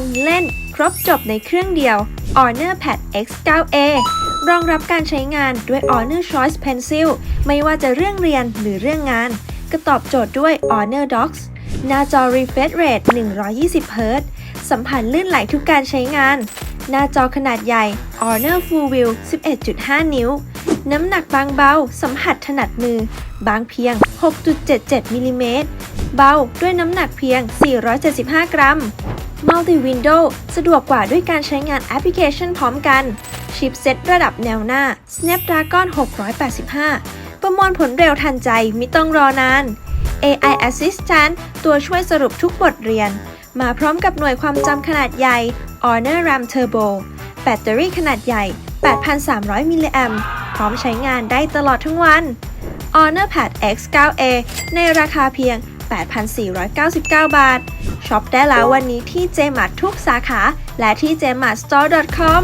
นเล่น ครบจบในเครื่องเดียว Honor Pad X 9a รองรับการใช้งานด้วย Honor Choice Pencil ไม่ว่าจะเรื่องเรียนหรือเรื่องงาน ก็ตอบโจทย์ด้วย Honor Docs หน้าจอ refresh rate 120 Hz สัมผัสลื่นไหลทุกการใช้งาน หน้าจอขนาดใหญ่ Honor Full View 11.5 นิ้ว น้ำหนักบางเบา สัมผัสถนัดมือ บางเพียง 6.77มิลลิเมตร เบาด้วยน้ำหนักเพียง 475 กรัม Multi Window สะดวกกว่าด้วยการใช้งานแอปพลิเคชันพร้อมกัน ชิปเซ็ตระดับแนวหน้า Snapdragon 685 ประมวลผลเร็วทันใจไม่ต้องรอนาน AI Assistant ตัวช่วยสรุปทุกบทเรียน มาพร้อมกับหน่วยความจำขนาดใหญ่ Honor RAM Turbo แบตเตอรี่ขนาดใหญ่ 8,300 มิลลิแอมป์ ร้อมใช้งานได้ตลอดทั้งวัน Honor Pad X 9a ในราคาเพียง 8,499 บาท ช็อปได้แล้ววันนี้ที่ JMart ทุกสาขา และที่ jmartstore.com